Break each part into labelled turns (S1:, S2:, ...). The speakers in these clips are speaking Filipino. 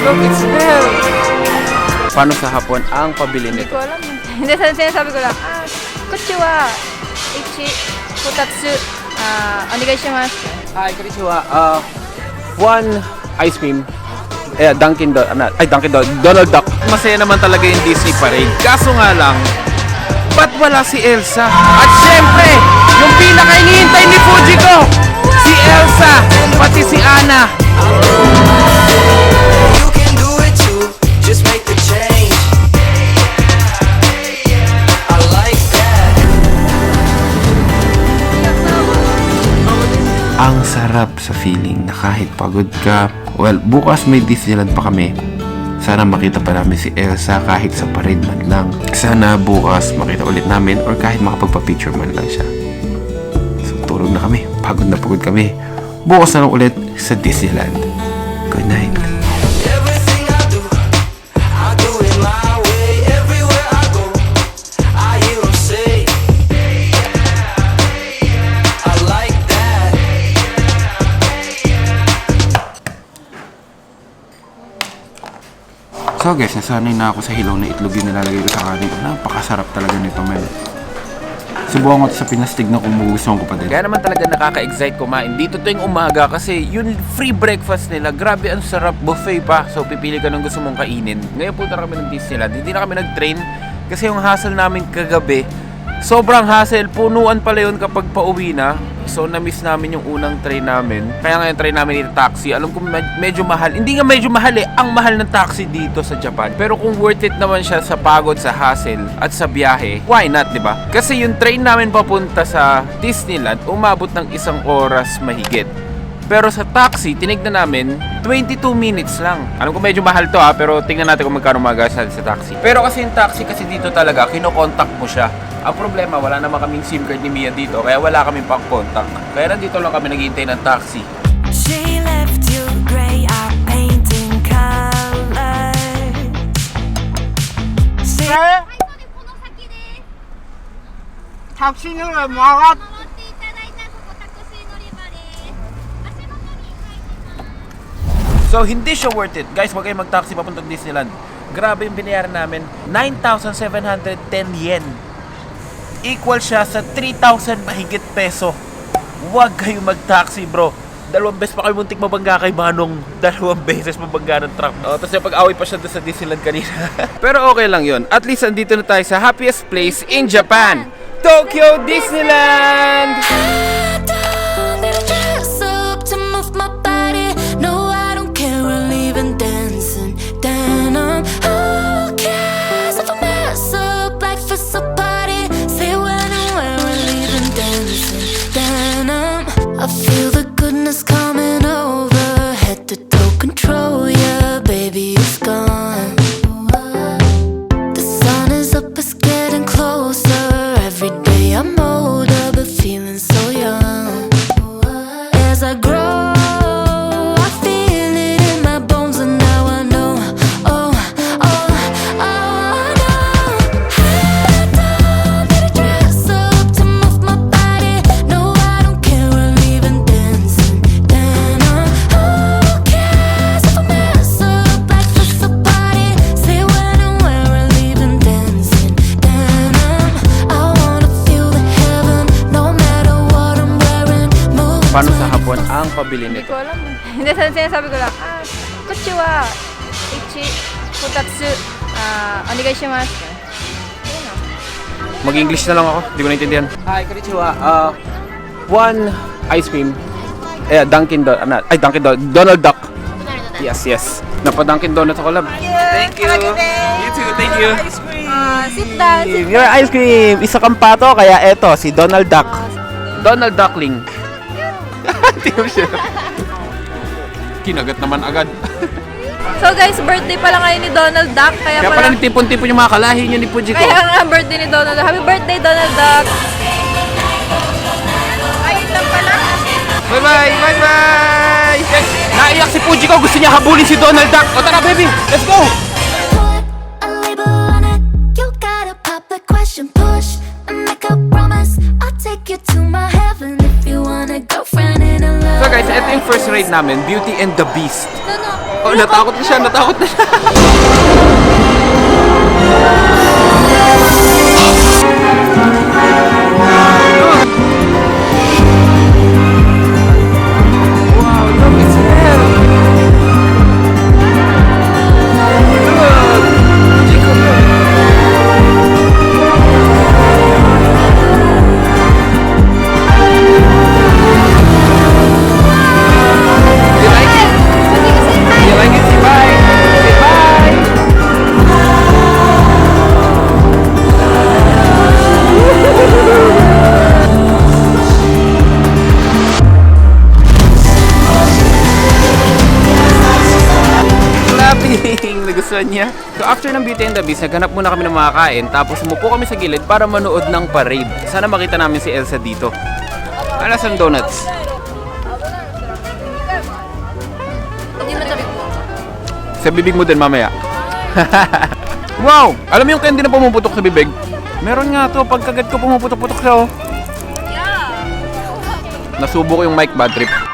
S1: look, it's hell! Paano sa hapon ang pabili
S2: Hindi
S1: nito?
S2: ko alam. Hindi, sin- sinasabi ko lang, ah, kochi wa ichi kotatsu ah, onegai shimasu.
S1: Hi, konnichiwa. Uh, one ice cream. Eh, Dunkin' Don, ano, ay Dunkin' Don, Donald Duck. Masaya naman talaga yung Disney Parade. Kaso nga lang, ba't wala si Elsa? At syempre, yung pinaka hinihintay ni Fujiko, si Elsa, pati si Anna. Ang sarap sa feeling na kahit pagod ka, well, bukas may Disneyland pa kami. Sana makita pa namin si Elsa kahit sa parade man lang. Sana bukas makita ulit namin or kahit makapagpa-picture man lang siya. So, tulog na kami. Pagod na pagod kami. Bukas na lang ulit sa Disneyland. Good night. So guys, nasanay na ako sa hilaw na itlog yung nilalagay ko sa kanin. Napakasarap talaga nito, men. Subukan ko sa pinastig na kung magustuhan ko pa din. Kaya naman talaga nakaka-excite kumain. Dito tuwing umaga kasi yung free breakfast nila, grabe ang sarap. Buffet pa. So pipili ka ng gusto mong kainin. Ngayon punta kami ng Disneyland. Hindi na kami nag-train kasi yung hassle namin kagabi, sobrang hassle. Punuan pala yun kapag pauwi na. So na-miss namin yung unang train namin. Kaya ngayon train namin dito taxi. Alam ko med- medyo mahal. Hindi nga medyo mahal eh. Ang mahal ng taxi dito sa Japan. Pero kung worth it naman siya sa pagod, sa hassle, at sa biyahe, why not, di ba? Kasi yung train namin papunta sa Disneyland, umabot ng isang oras mahigit. Pero sa taxi, tinignan namin, 22 minutes lang. Alam ko medyo mahal to ha, pero tingnan natin kung magkano natin sa taxi. Pero kasi yung taxi kasi dito talaga, kinokontak mo siya. Ang problema, wala naman kaming SIM card ni Mia dito, kaya wala kaming pang contact. Kaya nandito lang kami naghihintay ng taxi.
S3: She left you gray eye painting colors. She
S4: この先です。
S5: タクシー乗れば曲がっ
S4: 乗っていただいたらここタクシー乗り場です。足元に書いてます。
S1: So, hindi siya worth it. Guys, wag kayong mag-taxi papuntang Disneyland. Grabe yung binayaran namin. 9,710 yen. Equal siya sa 3,000 mahigit peso. Huwag kayong mag-taxi, bro. Dalawang beses pa kayo muntik mabangga kay Manong. Dalawang beses mabangga ng truck. Oh, tapos yung pag-away pa siya doon sa Disneyland kanina. Pero okay lang yon. At least andito na tayo sa happiest place in Japan. Tokyo Disneyland!
S3: I
S1: ang pabili
S2: Hindi
S1: nito?
S2: ko alam. Hindi, sin- sinasabi ko lang, ah, kochi wa ichi kotatsu ah, onegai shimasu. Ayun o.
S1: Mag-English na lang ako. Hindi ko naintindihan. Hi, konnichiwa. Uh, one ice cream. Eh, Dunkin' Don, ano, ay Dunkin' Don, Donald Duck. Yes, yes. Napa Dunkin' Donuts ako lab. Thank you. You too, thank you.
S2: Ah, sit down, sit
S1: Your ice cream. Isa kang pato, kaya eto, si Donald Duck. Donald Duckling. Mo siya. Kinagat naman agad.
S2: So guys, birthday pala ngayon ni Donald Duck. Kaya,
S1: Kaya pala nagtipon-tipon yung mga kalahi niya ni Fujiko.
S2: Kaya nga birthday ni Donald Duck. Happy birthday, Donald Duck! Ayun lang pala.
S1: Bye-bye! Bye-bye! Yes, naiyak si Fujiko. Gusto niya habulin si Donald Duck. O tara, baby! Let's go!
S3: Put a label on it. You gotta pop the question, push and make a promise. I'll take you to my heaven
S1: So guys, ito yung first ride namin, Beauty and the Beast.
S2: No, no.
S1: Oh, natakot na siya, natakot na siya. niya. So after ng Beauty and the Beast, naghanap muna kami ng makakain tapos umupo kami sa gilid para manood ng parade. Sana makita namin si Elsa dito. Ano sa donuts? Sa bibig mo din mamaya. wow! Alam mo yung candy na pumuputok sa bibig? Meron nga to, pagkagat ko pumuputok-putok siya oh. Nasubo ko yung mic bad trip.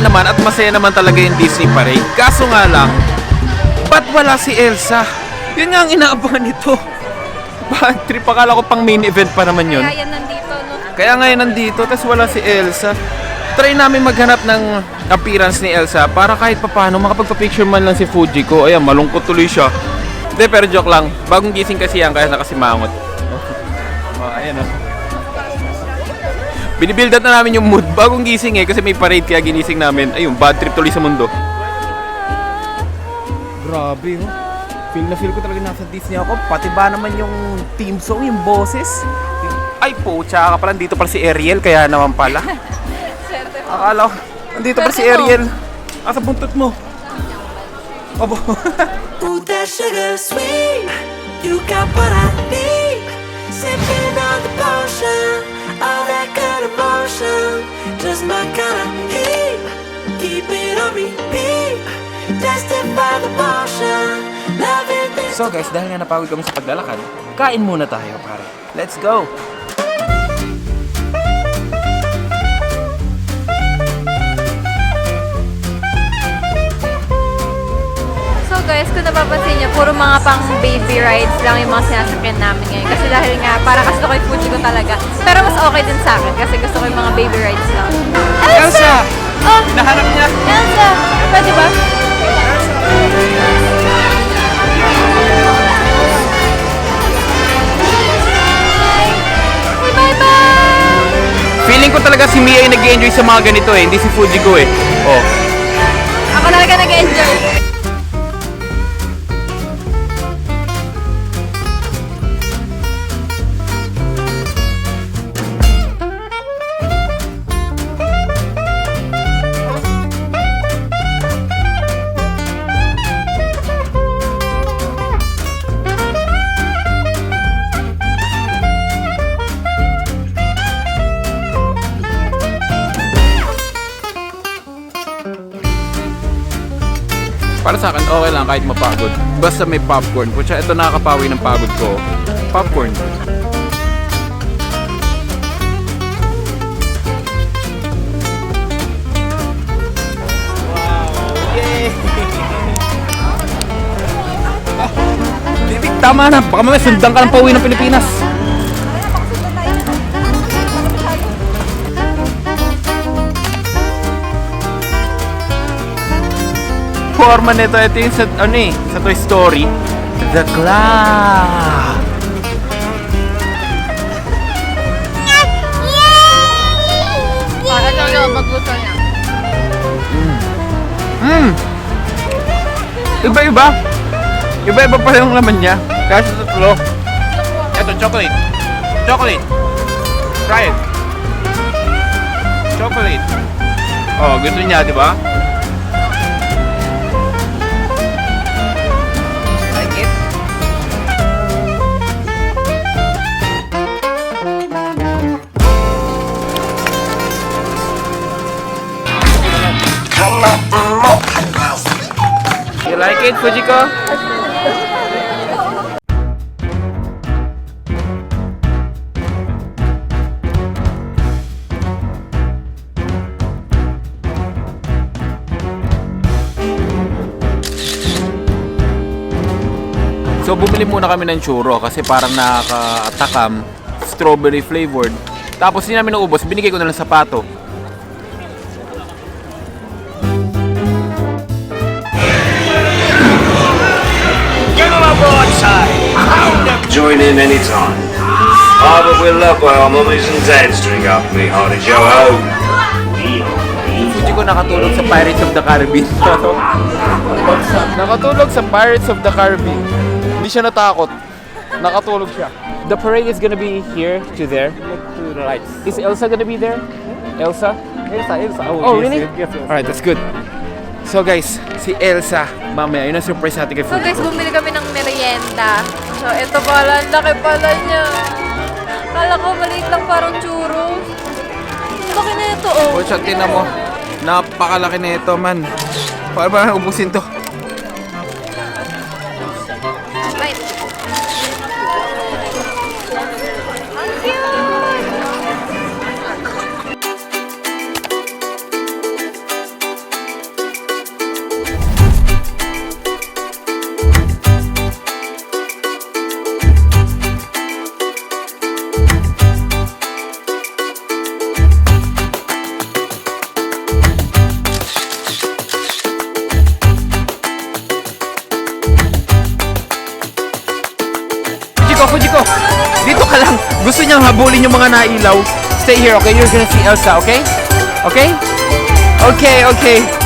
S1: Naman at masaya naman talaga yung Disney Parade. Kaso nga lang, ba't wala si Elsa? Yun nga ang inaabangan nito. Bad trip, akala ko pang main event pa naman yun.
S2: Kaya yan nandito, no?
S1: Kaya ngayon nandito, tapos wala si Elsa. Try namin maghanap ng appearance ni Elsa para kahit papano makapagpa-picture man lang si Fuji ko. Ayan, malungkot tuloy siya. Hindi, pero joke lang. Bagong gising kasi yan, kaya nakasimangot. oh, ayan oh. Binibuild up na namin yung mood. Bagong gising eh, kasi may parade kaya ginising namin. Ayun, bad trip tuloy sa mundo. Grabe oh. Feel na feel ko talaga nasa Disney ako. Pati ba naman yung team song, yung boses. Ay po, tsaka pala dito pala si Ariel, kaya naman pala. Akala ko, nandito pala si
S2: Swerte mo.
S1: Ariel. Asa buntot mo? Abo.
S6: Ooh, that sugar sweet. You got what I need. Sipping on the potion. All that good emotion. Just my kind of heat. Keep it on repeat. Tested by the motion.
S1: So guys, dahil nga napagod kami sa paglalakad, kain muna tayo pare. Let's go!
S2: Guys, kung napapansin niyo, puro mga pang baby rides lang yung mga sinasakyan namin ngayon. Kasi dahil nga, para kasi ko Fuji ko talaga. Pero mas okay din sa akin kasi gusto ko yung mga baby rides lang.
S1: Elsa!
S2: Oh!
S1: Nahanap niya!
S2: Elsa! Pwede ba? Bye! Say bye-bye!
S1: Feeling ko talaga si Mia ay nag-enjoy sa mga ganito eh, hindi si Fuji ko eh. Oh.
S2: Ako talaga nag-enjoy.
S1: Para sa akin, okay lang kahit mapagod. Basta may popcorn. Kutsa, ito nakakapawi ng pagod ko. Popcorn. Bibig, tama na. Baka mamaya sundan ka ng pauwi ng Pilipinas. Forma nito, ito yung sa, ano eh, sa Toy Story. The Claw!
S2: Para daw yung magluto niya.
S1: Mm. Iba-iba. Iba-iba pa yung laman niya. Kaya sa tatlo. Ito, chocolate. Chocolate. Try it. Chocolate. Oh, gusto niya, di ba? Like it, Fujiko? So bumili muna kami ng churro kasi parang nakakatakam, strawberry flavored. Tapos hindi namin naubos, binigay ko na lang sa pato.
S7: Join in anytime. Oh, but we'll love while our mummies and dads drink up me hearty Joe Ho.
S1: Fuji ko nakatulog sa Pirates of the Caribbean. nakatulog sa Pirates of the Caribbean. Hindi siya natakot. Nakatulog siya. The parade is gonna be here to there.
S5: To the right.
S1: Is Elsa gonna be there? Elsa?
S5: Elsa, Elsa.
S1: Oh, really?
S5: Yes, yes, yes.
S1: Alright, that's good. So guys, si Elsa, mamaya, yun ang surprise natin kay
S2: So
S1: Fuji
S2: guys, bumili kami ng merienda. So ito pala, ang laki pala niya. Kala ko maliit lang parang churros. Ang laki na ito oh.
S1: O siya, tinan mo. Napakalaki na ito, man. Paano ba ubusin to? Habulin yung mga nailaw. Stay here, okay? You're gonna see Elsa, okay? Okay? Okay, okay.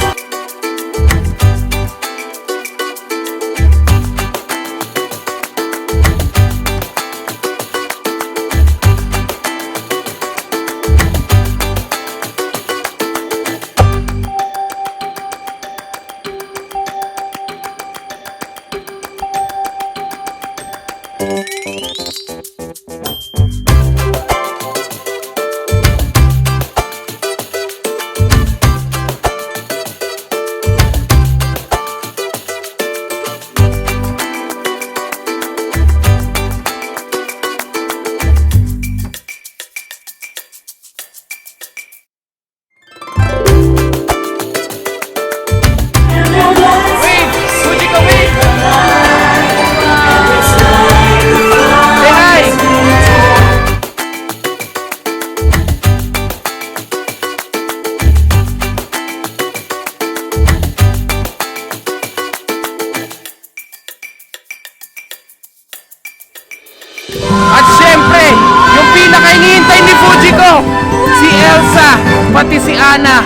S1: Pati si Anna.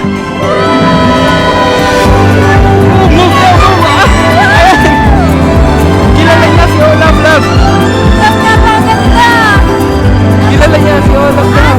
S1: Move, move, move! Kilala niya si Olaf Love. Kilala niya si Olaf Love.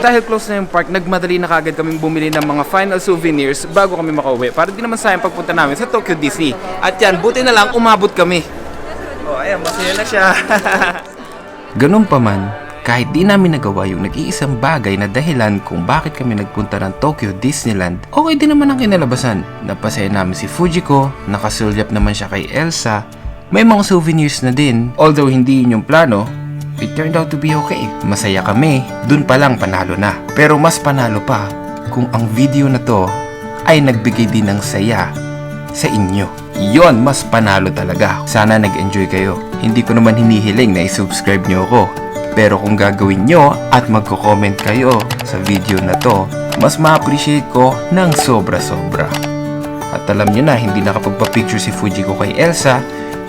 S1: Dahil close na yung park, nagmadali na kagad kaming bumili ng mga final souvenirs bago kami makauwi. Para di naman sayang pagpunta namin sa Tokyo Disney. At yan, buti na lang umabot kami. Oh, ayan, masaya na siya. Ganun pa man, kahit di namin nagawa yung nag-iisang bagay na dahilan kung bakit kami nagpunta ng Tokyo Disneyland, okay din naman ang kinalabasan. Napasaya namin si Fujiko, nakasulyap naman siya kay Elsa, may mga souvenirs na din. Although hindi yun yung plano, it turned out to be okay. Masaya kami, dun pa lang panalo na. Pero mas panalo pa kung ang video na to ay nagbigay din ng saya sa inyo. Yon, mas panalo talaga. Sana nag-enjoy kayo. Hindi ko naman hinihiling na i-subscribe nyo ako. Pero kung gagawin nyo at magko-comment kayo sa video na to, mas ma-appreciate ko ng sobra-sobra. At alam nyo na, hindi nakapagpa-picture si Fujiko kay Elsa,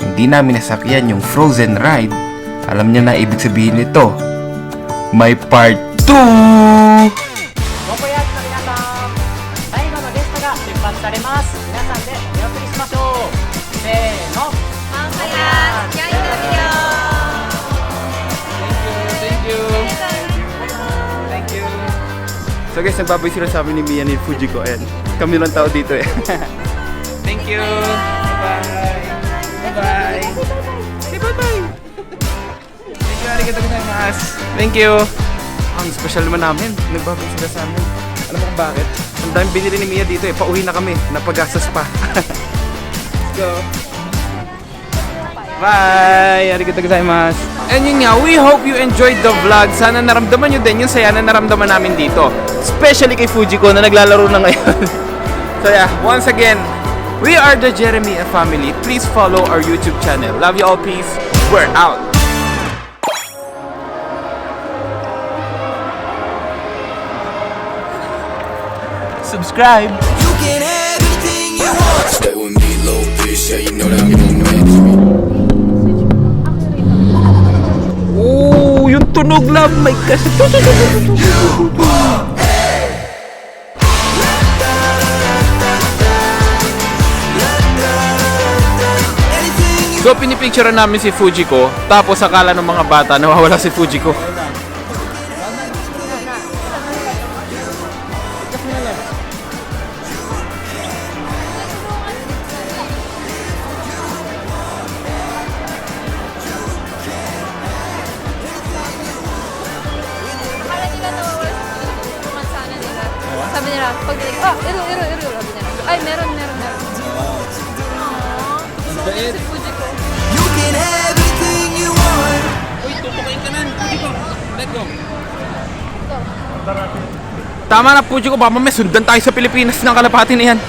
S1: hindi namin nasakyan yung Frozen Ride. Alam nyo na ibig sabihin nito, may part 2!
S5: どこやった皆さん最後のゲストが出発されます皆さんでお見送りしましょうせーの
S2: Kaya, kaya video!
S1: Thank you! Thank you! So guys, nagbabay sila sa amin ni Mia ni Fujiko. Ayan, kami lang tao dito eh. Thank you! Bye-bye! Bye-bye! Say bye-bye! Thank you, arigato gozaimasu! Thank you! Ang special naman namin, nagbabay sila sa amin. Alam mo kung bakit? Ang daming binili ni Mia dito eh, pauwi na kami, napagastos pa. Let's go! Bye! Arigato gozaimasu! And yun nga, we hope you enjoyed the vlog. Sana naramdaman nyo din yung saya na naramdaman namin dito. Especially kay Fujiko na naglalaro na ngayon. so yeah, once again, we are the Jeremy family. Please follow our YouTube channel. Love you all, peace. We're out! Subscribe!
S6: You can have anything you want.
S8: Stay with me, little bitch. Yeah, you know that I'm gonna match me.
S1: Oh, yung tunog lang. My gosh. So pinipicture namin si Fujiko tapos akala ng mga bata nawawala si Fujiko. Tama na, Fujiko. Baka mamaya sundan tayo sa Pilipinas ng kalapati na yan.